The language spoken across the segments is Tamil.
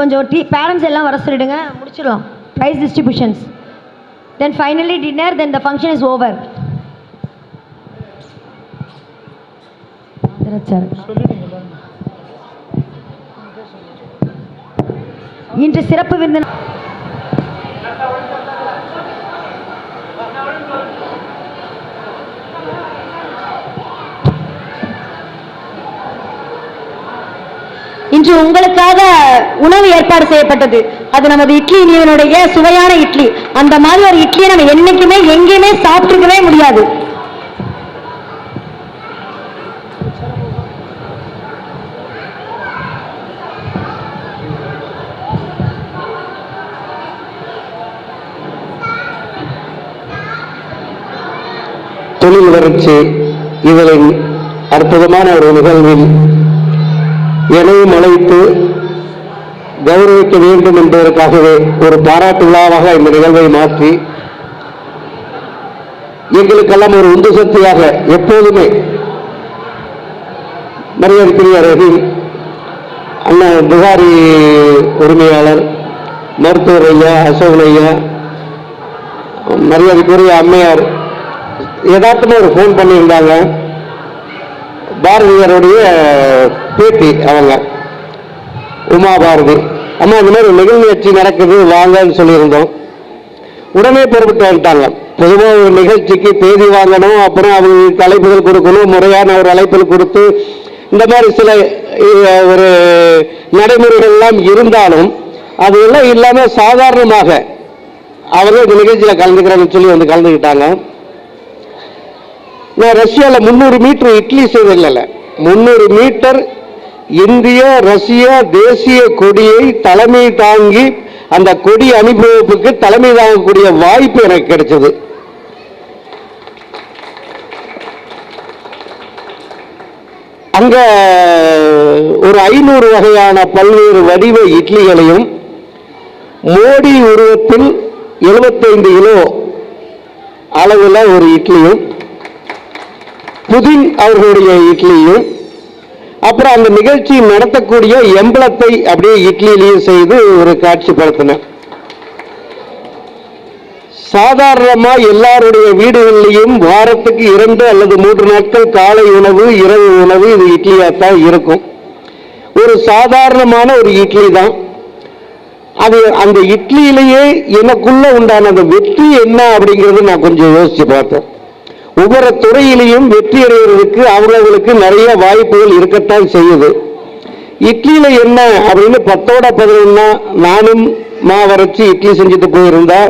கொஞ்சம் டீ பேரண்ட்ஸ் எல்லாம் வர சொல்லிடுங்க முடிச்சிடலாம் prize distributions then finally dinner then the function is over இன்று சிறப்பு விருந்தினர் இன்று உங்களுக்காக உணவு ஏற்பாடு செய்யப்பட்டது. அது நமது இட்லி யூனியனுடைய சுவையான இட்லி. அந்த மாதிரி ஒரு இட்லியை நம்ம என்னைக்குமே எங்கேயுமே சாப்பிட்டுருக்கவே முடியாது. தொழில் வளர்ச்சி இதழின் அற்புதமான ஒரு நிகழ்வில் என்னையும் அழைத்து கௌரவிக்க வேண்டும் என்பதற்காகவே ஒரு பாராட்டு விழாவாக இந்த நிகழ்வை மாற்றி எங்களுக்கெல்லாம் ஒரு உந்து சக்தியாக எப்போதுமே மரியாதைக்குரிய ரஹீம் அண்ணன் புகாரி உரிமையாளர் மருத்துவர் ஐயா அசோகன் ஐயா மரியாதைக்குரிய அம்மையார் யதார்த்தமா ஒரு ஃபோன் பண்ணியிருந்தாங்க. பாரதியாருடைய பேத்தி அவங்க. உமா பாரதி. அம்மா இந்த மாதிரி ஒரு நிகழ்ச்சி நடக்குது வாங்கன்னு சொல்லியிருந்தோம். உடனே பொறுப்பிட்டு வந்துட்டாங்க. பொதுவாக ஒரு நிகழ்ச்சிக்கு தேதி வாங்கணும் அப்புறம் அவங்களுக்கு அழைப்புகள் கொடுக்கணும் முறையான ஒரு அழைப்புகள் கொடுத்து இந்த மாதிரி சில ஒரு நடைமுறைகள்லாம் இருந்தாலும் அது எல்லாம் சாதாரணமாக அவங்க இந்த நிகழ்ச்சியில் கலந்துக்கிறாங்கன்னு சொல்லி வந்து கலந்துக்கிட்டாங்க. நான் ரஷ்யாவில் முந்நூறு மீட்டர் இட்லி செய்ததில்ல முந்நூறு மீட்டர் இந்திய ரஷ்ய தேசிய கொடியை தலைமை தாங்கி அந்த கொடி அனுபவிப்புக்கு தலைமை தாங்கக்கூடிய வாய்ப்பு எனக்கு கிடைச்சது. அங்க ஒரு ஐநூறு வகையான பல்வேறு வடிவ இட்லிகளையும் மோடி உருவத்தில் 75 கிலோ அளவில் ஒரு இட்லியும் புதின் அவர்களுடைய இட்லியும் அப்புறம் அந்த நிகழ்ச்சி நடத்தக்கூடிய எம்பளத்தை அப்படியே இட்லியிலையும் செய்து ஒரு காட்சிப்படுத்தினேன் சாதாரணமா எல்லாருடைய வீடுகளிலையும் வாரத்துக்கு இரண்டு அல்லது மூன்று நாட்கள் காலை உணவு இரவு உணவு இது இட்லியாத்தான் இருக்கும். ஒரு சாதாரணமான ஒரு இட்லி தான். அது அந்த இட்லியிலேயே எனக்குள்ள உண்டான அந்த வெற்றி என்ன அப்படிங்கிறது நான் கொஞ்சம் யோசிச்சு பார்த்தேன். ஒவ்வொரு துறையிலையும் வெற்றி அடைவதற்கு அவங்களுக்கு நிறைய வாய்ப்புகள் இருக்கத்தான் செய்யுது. இட்லியில என்ன அப்படின்னு பத்தோட பதினொன்னா நானும் மாவரைச்சு இட்லி செஞ்சுட்டு போயிருந்தா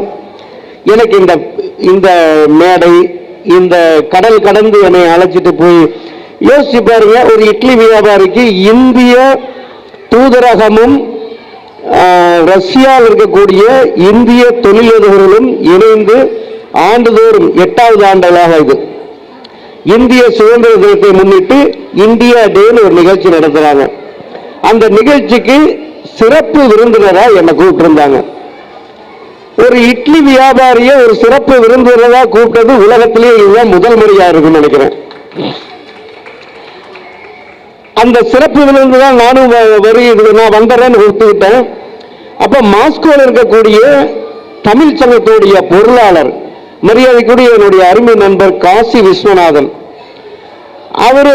எனக்கு இந்த இந்த மேடை இந்த கடல் கடந்து என்னை அழைச்சிட்டு போய் யோசிச்சு பாருங்க ஒரு இட்லி வியாபாரிக்கு இந்திய தூதரகமும் ரஷ்யாவில் இருக்கக்கூடிய இந்திய தொழிலதிபர்களும் இணைந்து ஆண்டுதோறும் எட்டாவது ஆண்டுகளாக இது. இந்திய சுதந்திர தினத்தை முன்னிட்டு இந்தியா டேன்னு ஒரு நிகழ்ச்சி நடத்துறாங்க. அந்த நிகழ்ச்சிக்கு சிறப்பு விருந்தினராக என்னை கூப்பிட்டுருந்தாங்க. ஒரு இட்லி வியாபாரியை ஒரு சிறப்பு விருந்தினராக கூப்பிட்டது உலகத்திலேயே இதுதான் முதல் முறையாக இருக்குன்னு நினைக்கிறேன். அந்த சிறப்பு விருந்து தான் நானும் வ- வருகிறது நான் வந்துடுறேன்னு ஒத்துக்கிட்டேன். அப்போ மாஸ்கோவில் இருக்கக்கூடிய தமிழ் சங்கத்துடைய பொருளாளர் மரியாதைக்குரிய என்னுடைய அருமை நண்பர் காசி விஸ்வநாதன். அவர்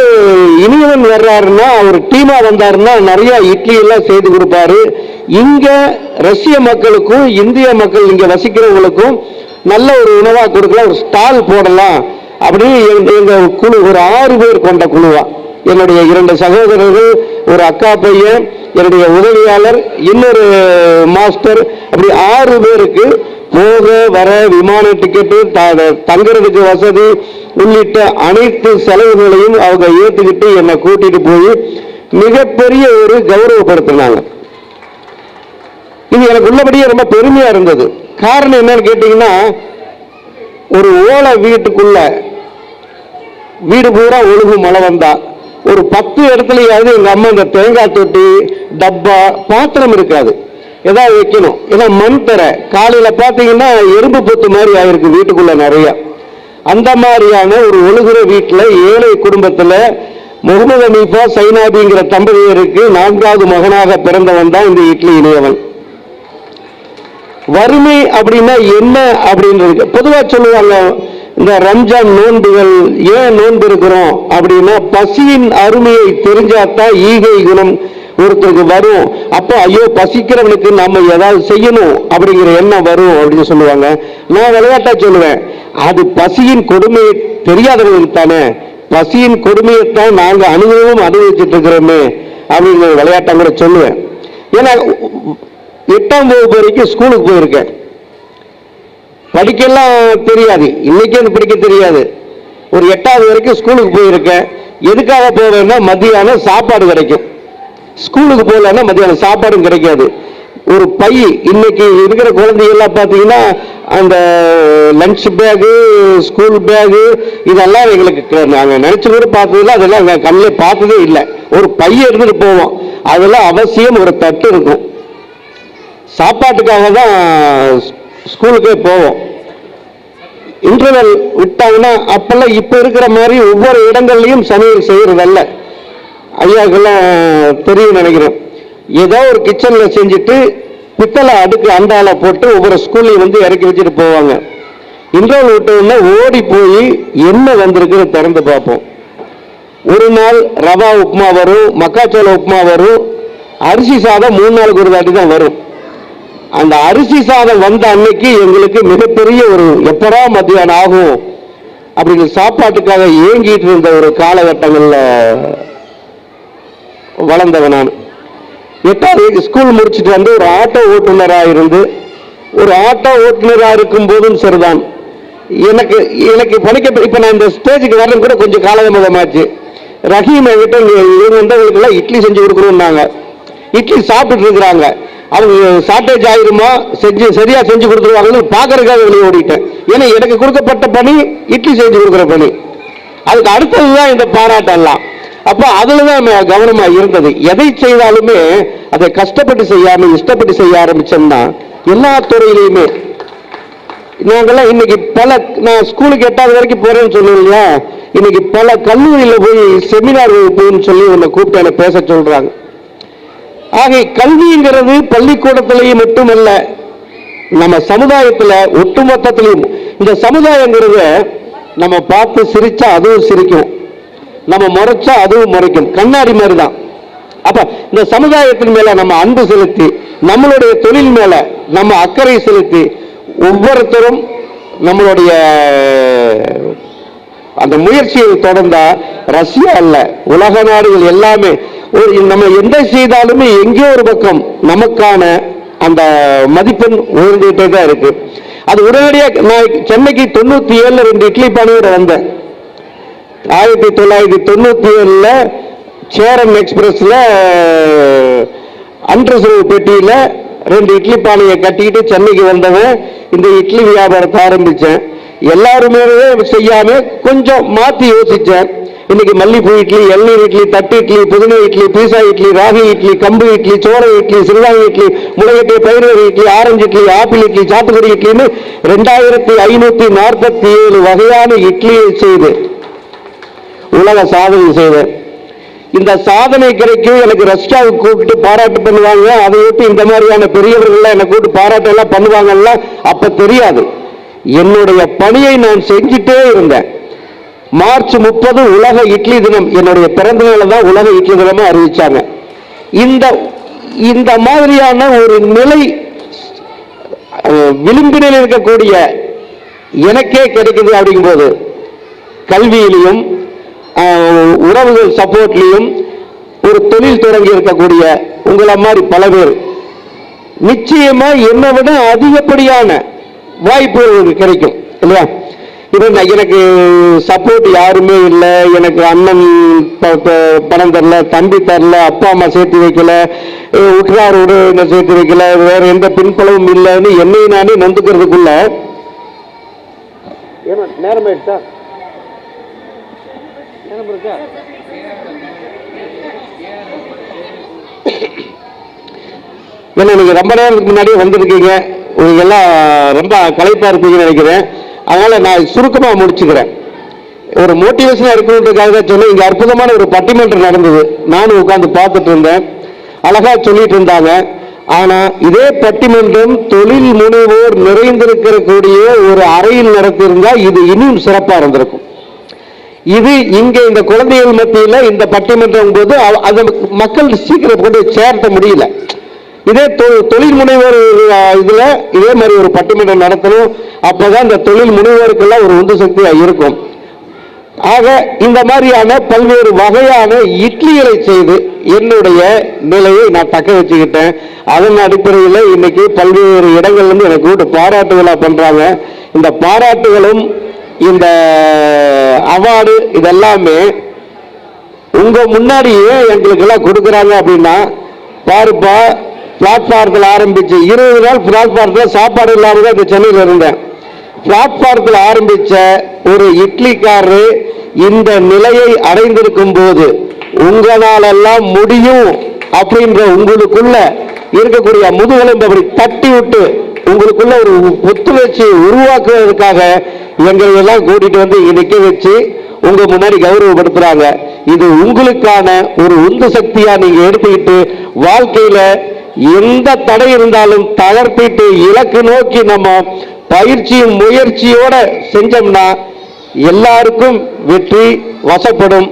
இனியவன் வர்றாருன்னா அவர் டீமா வந்தாருன்னா நிறைய இட்லி எல்லாம் செய்து கொடுப்பாரு. இங்க ரஷ்ய மக்களுக்கும் இந்திய மக்கள் இங்க வசிக்கிறவங்களுக்கும் நல்ல ஒரு உணவா கொடுக்கலாம் ஒரு ஸ்டால் போடலாம் அப்படின்னு எங்கள் எங்க குழு ஒரு ஆறு பேர் கொண்ட குழுவா. என்னுடைய இரண்டு சகோதரர்கள் ஒரு அக்கா பையன் என்னுடைய உதவியாளர் இன்னொரு மாஸ்டர் அப்படி ஆறு பேருக்கு போக வர விமான டிக்கெட்டு த- தங்குறதுக்கு வசதி உள்ளிட்ட அனைத்து செலவுகளையும் அவங்க ஏற்றுக்கிட்டு என்னை கூட்டிட்டு போய் மிகப்பெரிய ஒரு கௌரவப்படுத்தினாங்க. இது எனக்கு உள்ளபடியே ரொம்ப பெருமையா இருந்தது. காரணம் என்னன்னு கேட்டீங்கன்னா ஒரு ஓலை வீட்டுக்குள்ள வீடு பூரா ஒழுகு மழை வந்தா. ஒரு பத்து இடத்துலயாவது எங்க அம்மா இந்த தேங்காய் தொட்டி டப்பா பாத்திரம் இருக்காது. ஏதாவது வைக்கணும். ஏன்னா மண் தர. காலையில பாத்தீங்கன்னா எறும்பு பொத்து மாதிரி ஆயிருக்கு வீட்டுக்குள்ள நிறைய. அந்த மாதிரியான ஒரு ஒழுகுற வீட்டுல ஏழை குடும்பத்துல முகமது அனீஃபா சைனாபிங்கிற தம்பதியருக்கு நான்காவது மகனாக பிறந்தவன் தான் இந்த இட்லி இணையவன் வறுமை அப்படின்னா என்ன அப்படின்றது? பொதுவா சொல்லுவாங்க இந்த ரம்ஜான் நோன்புகள் ஏன் நோன்பு இருக்கிறோம் அப்படின்னா பசியின் அருமையை தெரிஞ்சாத்தான் ஈகை குணம் ஒருத்தருக்கு வரும். அப்போ ஐயோ பசிக்கிறவனுக்கு நம்ம ஏதாவது செய்யணும் அப்படிங்கிற எண்ணம் வரும் அப்படின்னு சொல்லுவாங்க. நான் விளையாட்டா சொல்லுவேன். அது பசியின் கொடுமையை தெரியாதவங்களுக்கு தானே. பசியின் கொடுமையைத்தான் நாங்க அனுபவம் அனுபவிச்சுட்டு இருக்கிறோமே அப்படிங்கிற விளையாட்டா கூட சொல்லுவேன். ஏன்னா எட்டாம் வகுப்பு வரைக்கும் ஸ்கூலுக்கு போயிருக்கேன். படிக்கலாம் தெரியாது. இன்னைக்கு எனக்கு படிக்க தெரியாது. ஒரு எட்டாவது வரைக்கும் ஸ்கூலுக்கு போயிருக்கேன். எதுக்காக போவேன்னா மத்தியானம் சாப்பாடு கிடைக்கும். ஸ்கூலுக்கு போகலன்னா மத்தியானம் சாப்பாடும் கிடைக்காது. ஒரு பை இன்னைக்கு இருக்கிற குழந்தைகள்லாம் பார்த்தீங்கன்னா அந்த லஞ்ச் பேகு ஸ்கூல் பேகு இதெல்லாம் எங்களுக்கு நாங்கள் நினச்சி கூட பார்த்ததில்ல. அதெல்லாம் எங்கள் கண்ணில் பார்த்ததே இல்லை. ஒரு பைய இருந்துட்டு போவோம் அதெல்லாம் அவசியம் ஒரு தட்டு இருக்கும். சாப்பாட்டுக்காக தான் ஸ்கூலுக்கே போவோம். இன்டர்வல் விட்டாங்கன்னா அப்பெல்லாம் இப்போ இருக்கிற மாதிரி ஒவ்வொரு இடங்கள்லையும் சமையல் செய்கிறதல்ல ஐயாக்கெல்லாம் தெரியும் நினைக்கிறேன். ஏதோ ஒரு கிச்சனில் செஞ்சுட்டு பித்தளை அடுக்கு அண்டால போட்டு ஒவ்வொரு ஸ்கூல்லையும் வந்து இறக்கி வச்சுட்டு போவாங்க. இன்டர்வல் விட்ட ஓடி போய் என்ன வந்திருக்குன்னு திறந்து பார்ப்போம். ஒரு நாள் ரவா உப்புமா வரும் மக்காச்சோள உப்புமா வரும் அரிசி சாதம் மூணு நாளுக்கு ஒரு வாட்டி தான் வரும். அந்த அரிசி சாதம் வந்த அன்னைக்கு எங்களுக்கு மிகப்பெரிய ஒரு எப்படா மத்தியானம் ஆகும் அப்படிங்கிற சாப்பாட்டுக்காக ஏங்கிட்டு இருந்த ஒரு காலகட்டங்களில் வளர்ந்தவன் நான். எட்டாவது ஸ்கூல் முடிச்சுட்டு வந்து ஒரு ஆட்டோ ஓட்டுநராக இருந்து ஒரு ஆட்டோ ஓட்டுநராக இருக்கும் போதும் சரிதான். எனக்கு எனக்கு பணிக்க இப்போ நான் இந்த ஸ்டேஜுக்கு வரணும் கூட கொஞ்சம் காலதாமதமாச்சு. ரஹீம் என்கிட்ட இவங்க வந்தவங்களுக்கெல்லாம் இட்லி செஞ்சு கொடுக்கணும்னாங்க. இட்லி சாப்பிட்டு இருக்கிறாங்க. அவங்க ஷார்டேஜ் ஆயிருமா செஞ்சு சரியா செஞ்சு கொடுத்துருவாங்கன்னு பாக்குறதுக்காக வெளியே ஓடிட்டேன். ஏன்னா எனக்கு கொடுக்கப்பட்ட பணி இட்லி செஞ்சு கொடுக்குற பணி. அதுக்கு அடுத்ததுதான் இந்த பாராட்டெல்லாம். அப்போ அதுலதான் நம்ம கவனமா இருந்தது. எதை செய்தாலுமே அதை கஷ்டப்பட்டு செய்யாம இஷ்டப்பட்டு செய்ய ஆரம்பிச்சோம்னா எல்லா துறையிலையுமே நாங்கெல்லாம் இன்னைக்கு பல நான் ஸ்கூலுக்கு எட்டாவது வரைக்கும் போறேன்னு சொன்னேன் இல்லையா? இன்னைக்கு பல கல்லூரியில போய் செமினார் வகுப்புன்னு சொல்லி உன்னை கூப்பிட்டு என்னை பேச சொல்றாங்க. ஆகை கல்விங்கிறது பள்ளிக்கூடத்திலேயே மட்டுமல்ல நம்ம சமுதாயத்தில் ஒட்டுமொத்தத்திலையும். இந்த சமுதாயங்கிறத நம்ம பார்த்து சிரிச்சா அதுவும் சிரிக்கும். நம்ம முறைச்சா அதுவும் முறைக்கும். கண்ணாடி மாதிரி தான் அப்ப இந்த சமுதாயத்தின் மேல நம்ம அன்பு செலுத்தி நம்மளுடைய தொழில் மேல நம்ம அக்கறை செலுத்தி ஒவ்வொருத்தரும் நம்மளுடைய அந்த முயற்சியை தொடர்ந்தா ரஷ்யா அல்ல உலக நாடுகள் எல்லாமே நம்ம எந்த செய்தாலுமே எங்கேயோ ஒரு பக்கம் நமக்கான அந்த மதிப்பெண் உயர்ந்துகிட்டே தான் இருக்கு. அது உடனடியாக நான் சென்னைக்கு தொண்ணூத்தி ஏழுல ரெண்டு இட்லி பானையோட வந்தேன். ஆயிரத்தி தொள்ளாயிரத்தி தொண்ணூத்தி ஏழுல சேரன் எக்ஸ்பிரஸ்ல அன்ரிசர்வ் பெட்டியில ரெண்டு இட்லி பானையை கட்டிக்கிட்டு சென்னைக்கு வந்தவன் இந்த இட்லி வியாபாரத்தை ஆரம்பிச்சேன். எல்லாருமே செய்யாம கொஞ்சம் மாத்தி யோசிச்சேன். இன்னைக்கு மல்லிப்பூ இட்லி இளநீர் இட்லி தட்டு இட்லி புதினா இட்லி பீசா இட்லி ராகி இட்லி கம்பு இட்லி சோள இட்லி சிறுதாங்க இட்லி முளையட்டி பயிர்வகை இட்லி ஆரஞ்சு இட்லி ஆப்பிள் இட்லி சாத்துக்குடி இட்லின்னு ரெண்டாயிரத்தி ஐநூத்தி நாற்பத்தி ஏழு வகையான இட்லியை செய்து உலக சாதனை செய்தேன். இந்த சாதனை கிடைக்கும் எனக்கு ரஷ்யாவுக்கு கூப்பிட்டு பாராட்டு பண்ணுவாங்க. அதை விட்டு இந்த மாதிரியான பெரியவர்கள்லாம் என்னை கூப்பிட்டு பாராட்டு எல்லாம் பண்ணுவாங்கல்ல அப்ப தெரியாது. என்னுடைய பணியை நான் செஞ்சுட்டே இருந்தேன். மார்ச் முப்பது உலக இட்லி தினம் என்னுடைய பிறந்த நாள் தான் உலக இட்லி தினமா அறிவிச்சாங்க. இந்த இந்த மாதிரியான ஒரு நிலை விளிம்பினில் இருக்கக்கூடிய எனக்கே கிடைக்குது அப்படிங்கும்போது கல்வியிலையும் உறவுகள் சப்போர்ட்லையும் ஒரு தொழில் தொடங்கி இருக்கக்கூடிய உங்களை மாதிரி பல பேர். நிச்சயமா என்னை விட அதிகப்படியான வாய்ப்புகள் உங்களுக்கு கிடைக்கும் இல்லையா? நான் எனக்கு சப்போர்ட் யாருமே இல்லை. எனக்கு அண்ணன் பணம் தரல தம்பி தரல அப்பா அம்மா சேர்த்து வைக்கல உற்றார் உறவினர் சேர்த்து வைக்கல வேற எந்த பின்பலவும் இல்லைன்னு என்னை நானே நொந்துக்கிறதுக்குள்ள நேரம் ஆயிடுச்சா? நேரம் இருக்கா? ஏன்னா நீங்க ரொம்ப நேரத்துக்கு முன்னாடியே வந்திருக்கீங்க. உங்களுக்கு எல்லாம் ரொம்ப களைப்பா இருப்பீங்கன்னு நினைக்கிறேன். அதனால நான் சுருக்கமாக முடிச்சுக்கிறேன். ஒரு மோட்டிவேஷனாக இருக்கணுன்றதுக்காக சொன்னேன். இங்கே அற்புதமான ஒரு பட்டிமன்றம் நடந்தது. நானும் உட்காந்து பார்த்துட்டு இருந்தேன். அழகாக சொல்லிட்டு இருந்தாங்க. ஆனால் இதே பட்டிமன்றம் தொழில் முனைவோர் நிறைந்திருக்கக்கூடிய ஒரு அறையில் நடத்தியிருந்தா இது இன்னும் சிறப்பாக இருந்திருக்கும். இது இங்கே இந்த குழந்தைகள் மத்தியில் இந்த பட்டிமன்றம் போது அது அதை மக்கள் சீக்கிரம் கொண்டு சேர்த்த முடியல. இதே தொ- தொழில் முனைவோர் இதுல இதே மாதிரி ஒரு பட்டிமன்றம் நடத்தணும். அப்பதான் இந்த தொழில் முனைவோருக்கெல்லாம் ஒரு உந்து சக்தியா இருக்கும். ஆக இந்த மாதிரியான பல்வேறு வகையான இட்லிகளை செய்து என்னுடைய நிலையை நான் தக்க வச்சுக்கிட்டேன். அதன் அடிப்படையில் இன்னைக்கு பல்வேறு இடங்கள்ல இருந்து எனக்கு கூட்டு பாராட்டு விழா பண்றாங்க. இந்த பாராட்டுகளும் இந்த அவார்டு இதெல்லாமே உங்க முன்னாடியே எங்களுக்கு எல்லாம் கொடுக்குறாங்க அப்படின்னா பாருப்பா பிளாட்ஃபாரத்தில் ஆரம்பிச்சு இருபது நாள் பிளாட்ஃபாரத்தில் சாப்பாடு இல்லாமல் தான் இந்த சென்னையில் இருந்தேன். பிளாட்ஃபாரத்தில் ஆரம்பித்த ஒரு இட்லிக்காரரு இந்த நிலையை அடைந்திருக்கும் போது உங்களாலெல்லாம் முடியும் அப்படின்ற உங்களுக்குள்ள இருக்கக்கூடிய முதுகெலும்பு அப்படி தட்டி விட்டு உங்களுக்குள்ள ஒரு புத்துணர்ச்சியை உருவாக்குவதற்காக எங்களை எல்லாம் கூட்டிட்டு வந்து இங்க நிக்க வச்சு உங்க முன்னாடி கௌரவப்படுத்துறாங்க. இது உங்களுக்கான ஒரு உந்து சக்தியா நீங்க எடுத்துக்கிட்டு வாழ்க்கையில எந்த தடை இருந்தாலும் தளர்த்திட்டு இலக்கு நோக்கி நம்ம பயிற்சியும் முயற்சியோட செஞ்சோம்னா எல்லாருக்கும் வெற்றி வசப்படும்.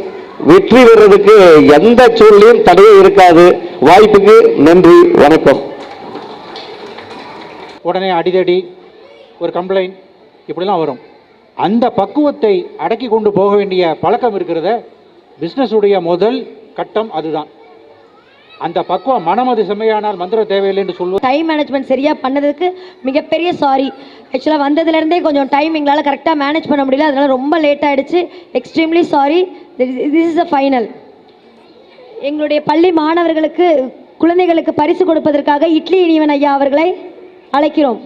வெற்றி பெறதுக்கு எந்த சூழ்நிலையும் தடையே இருக்காது. வாய்ப்புக்கு நன்றி வணக்கம். உடனே அடிதடி ஒரு கம்ப்ளைண்ட் இப்படிலாம் வரும். அந்த பக்குவத்தை அடக்கி கொண்டு போக வேண்டிய பழக்கம் இருக்கிறத பிஸ்னஸுடைய முதல் கட்டம் அதுதான். அந்த பக்குவம் மனம் அது செம்மையானால் மந்திரம் தேவையில்லை என்று சொல்லுவோம் டைம் மேனேஜ்மெண்ட் சரியாக பண்ணதுக்கு மிகப்பெரிய சாரி ஆக்சுவலாக வந்ததுலேருந்தே கொஞ்சம் டைம் எங்களால் கரெக்டாக மேனேஜ் பண்ண முடியல. அதனால் ரொம்ப லேட் ஆகிடுச்சு extremely sorry this is a final எங்களுடைய பள்ளி மாணவர்களுக்கு குழந்தைகளுக்கு பரிசு கொடுப்பதற்காக இட்லி இனிவன் ஐயா அவர்களை அழைக்கிறோம்.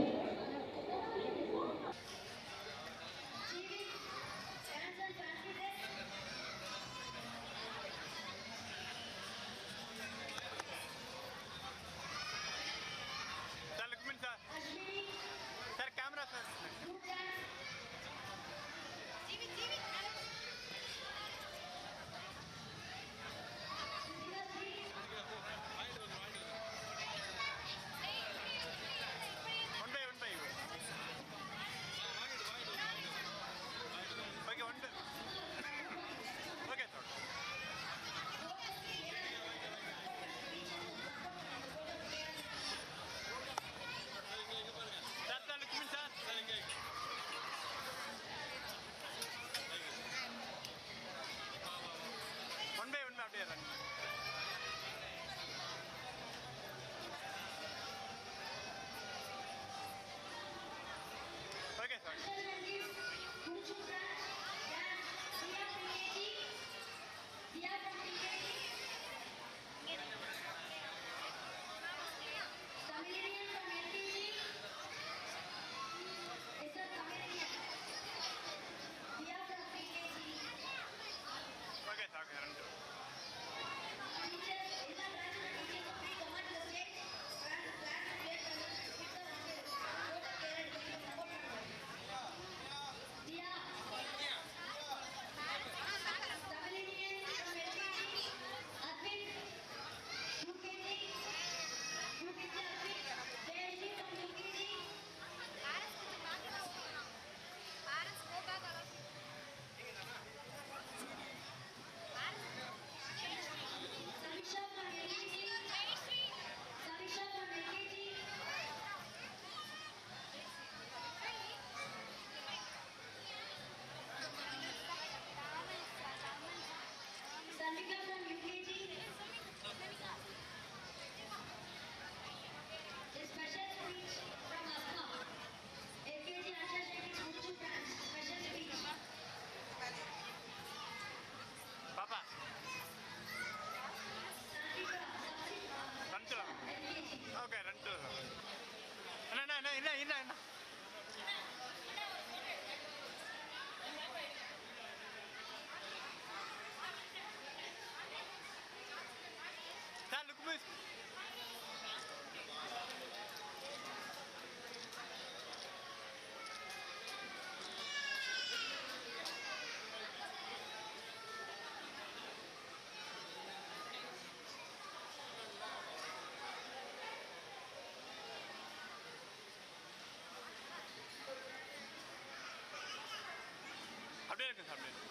அப்படியே இருக்கு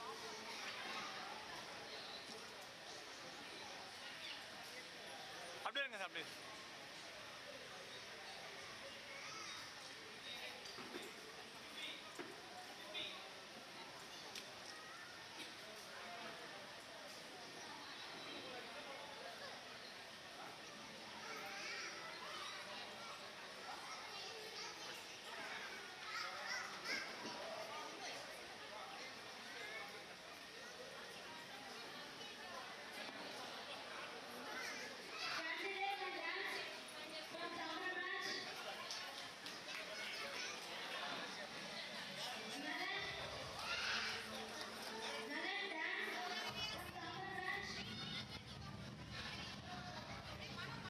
அப்படியே அப்படியே இருங்க சார் அப்படியே